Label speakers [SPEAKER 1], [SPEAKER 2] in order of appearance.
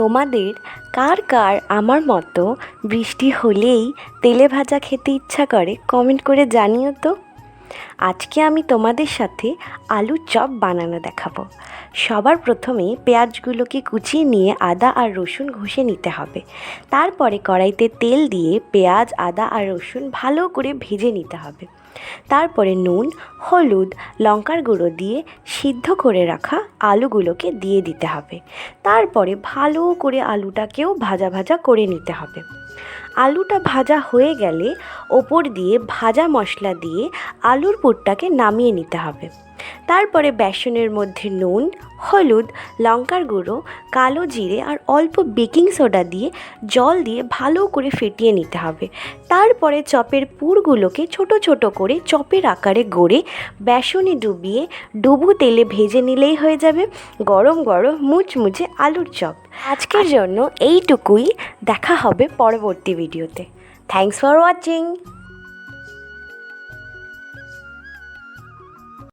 [SPEAKER 1] তোমাদের কার কার আমার মতো বৃষ্টি হলেই তেলে ভাজা খেতে ইচ্ছা করে? কমেন্ট করে জানিও তো। আজকে আমি তোমাদের সাথে আলুর চপ বানানো দেখাবো। সবার প্রথমে পেঁয়াজগুলোকে কুচিয়ে নিয়ে আদা আর রসুন ঘষে নিতে হবে। তারপরে কড়াইতে তেল দিয়ে পেঁয়াজ, আদা আর রসুন ভালো করে ভেজে নিতে হবে। তারপরে নুন, হলুদ, লঙ্কার গুঁড়ো দিয়ে সিদ্ধ করে রাখা আলুগুলোকে দিয়ে দিতে হবে। তারপরে ভালো করে আলুটাকেও ভাজা ভাজা করে নিতে হবে। আলুটা ভাজা হয়ে গেলে ওপর দিয়ে ভাজা মশলা দিয়ে আলুর পুরটাকে নামিয়ে নিতে হবে। তারপরে বেসনের মধ্যে নুন, হলুদ, লঙ্কার গুঁড়ো, কালো জিরে আর অল্প বেকিং সোডা দিয়ে জল দিয়ে ভালো করে ফেটিয়ে নিতে হবে। তারপরে চপের পুরগুলোকে ছোট ছোট করে চপের আকারে গড়ে বেসনে ডুবিয়ে ডুবু তেলে ভেজে নিলেই হয়ে যাবে গরম গরম মুচমুচে আলুর চপ। আজকের জন্য এইটুকুই। দেখা হবে পরবর্তী ভিডিওতে। Thanks for watching